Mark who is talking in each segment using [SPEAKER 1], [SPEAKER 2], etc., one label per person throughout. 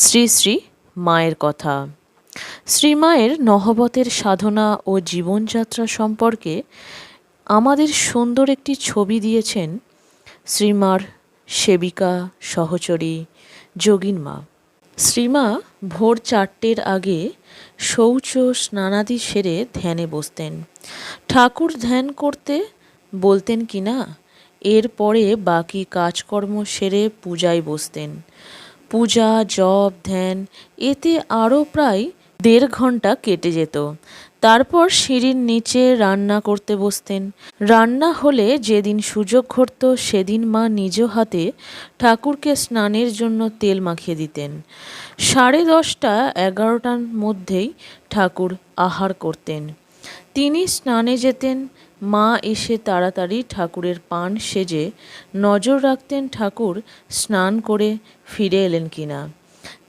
[SPEAKER 1] শ্রী শ্রী মায়ের কথা। শ্রীমায়ের নহবতের সাধনা ও জীবনযাত্রা সম্পর্কে আমাদের সুন্দর একটি ছবি দিয়েছেন শ্রীমার সেবিকা সহচরী যোগিন মা। শ্রীমা ভোর চারটের আগে শৌচ স্নানাদি সেরে ধ্যানে বসতেন। ঠাকুর ধ্যান করতে বলতেন কি না? এরপরে বাকি কাজকর্ম সেরে পূজায় বসতেন। পূজা, জপ, ধ্যান, এতে আরও প্রায় দেড় ঘণ্টা কেটে যেত। তারপর সিঁড়ির নিচে রান্না করতে বসতেন। রান্না হলে যেদিন সুযোগ ঘটত, সেদিন মা নিজ হাতে ঠাকুরকে স্নানের জন্য তেল মাখিয়ে দিতেন। সাড়ে দশটা, এগারোটার মধ্যেই ঠাকুর আহার করতেন। তিনি স্নানে যেতেন মা এসে তাড়াতাড়ি ঠাকুরের পান সেজে নজর রাখতেন ঠাকুর স্নান করে ফিরে এলেন কিনা।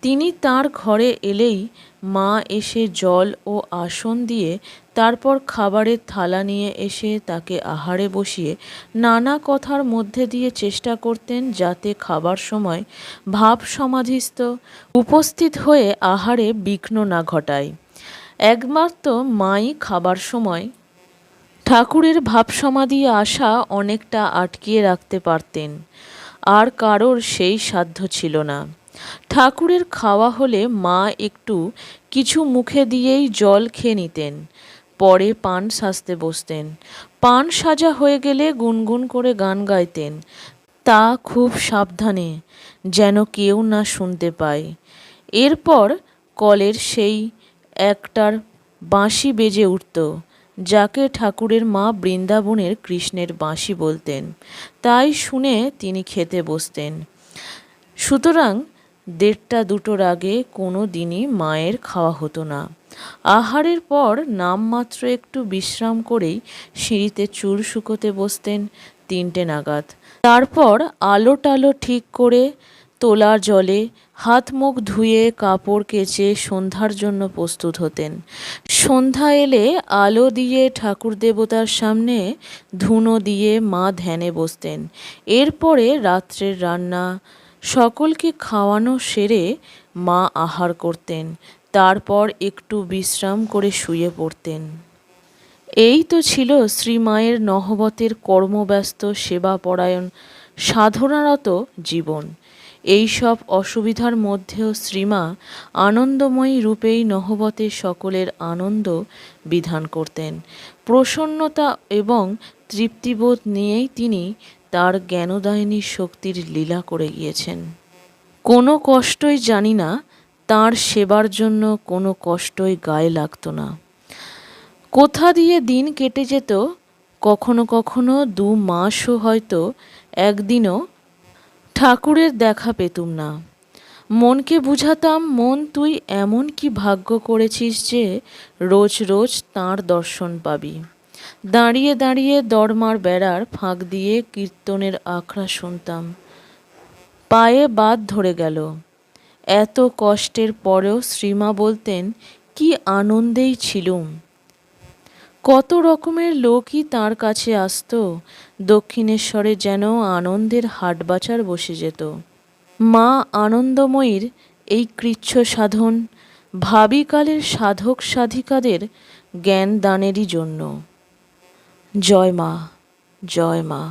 [SPEAKER 1] তিনি তার ঘরে এলেই মা এসে জল ও আসন দিয়ে তারপর খাবারের থালা নিয়ে এসে তাকে আহারে বসিয়ে নানা কথার মধ্যে দিয়ে চেষ্টা করতেন যাতে খাবার সময় ভাব সমাধিস্থ উপস্থিত হয়ে আহারে বিঘ্ন না ঘটায়। একমাত্র মাই খাবার সময় ঠাকুরের ভাবসমাধি আসা অনেকটা আটকিয়ে রাখতে পারতেন। আর কারোর সেই সাধ্য ছিল না। ঠাকুরের খাওয়া হলে মা একটু কিছু মুখে দিয়েই জল খেয়ে নিতেন। পরে পান সাজতে বসতেন। পান সাজা হয়ে গেলে গুনগুন করে গান গাইতেন। তা খুব সাবধানে যেন কেউ না শুনতে পায়। এরপর কলের সেই একটার বাঁশি বেজে উঠত। যাকে ঠাকুরের মা বৃন্দাবনের কৃষ্ণের বাঁশি বলতেন, তাই শুনে তিনি খেতে বসতেন। সুতরাং দেড়টা দুটোর আগে কোনো দিনই মায়ের খাওয়া হতো না। আহারের পর নামমাত্র একটু বিশ্রাম করেই সিঁড়িতে চুল শুকোতে বসতেন তিনটে নাগাদ। তারপর আলো টালো ঠিক করে তোলা জলে হাত মুখ ধুয়ে কাপড় কেচে সন্ধ্যার জন্য প্রস্তুত হতেন। সন্ধ্যা এলে আলো দিয়ে ঠাকুর দেবতার সামনে ধুনো দিয়ে মা ধ্যানে বসতেন। এরপরে রাত্রের রান্না, সকলকে খাওয়ানো সেরে মা আহার করতেন। তারপর একটু বিশ্রাম করে শুয়ে পড়তেন। এই তো ছিল শ্রীমায়ের নহবতের কর্মব্যস্ত সেবাপরায়ণ সাধনারত জীবন। এই সব অসুবিধার মধ্যেও শ্রীমা আনন্দময়ী রূপেই নহবতে সকলের আনন্দ বিধান করতেন। প্রসন্নতা এবং তৃপ্তিবোধ নিয়েই তিনি তার জ্ঞানদায়িনী শক্তির লীলা করে গিয়েছেন। কোনো কষ্টই জানি না, তাঁর সেবার জন্য কোনো কষ্টই গায়ে লাগতো না। কোথা দিয়ে দিন কেটে যেত, কখনো কখনো দু মাসও হয়তো একদিনও ঠাকুরের দেখা পেতুম না। মনকে বুঝাতাম, মন, তুই এমন কি ভাগ্য করেছিস যে রোজ রোজ তাঁর দর্শন পাবি? দাঁড়িয়ে দাঁড়িয়ে দরমার বেড়ার ফাঁক দিয়ে কীর্তনের আখড়া শুনতাম। পায়ে বাদ ধরে গেল। এত কষ্টের পরেও শ্রীমা বলতেন, কি আনন্দেই ছিলুম। কত রকমের লোকই তার কাছে আসত, দক্ষিণেশ্বরে যেন আনন্দের হাটবাচার বসে যেত। মা আনন্দময়ীর এই কৃচ্ছ সাধন ভাবিকালের সাধক সাধিকাদের জ্ঞান দানেরই জন্য। জয় মা জয় মা।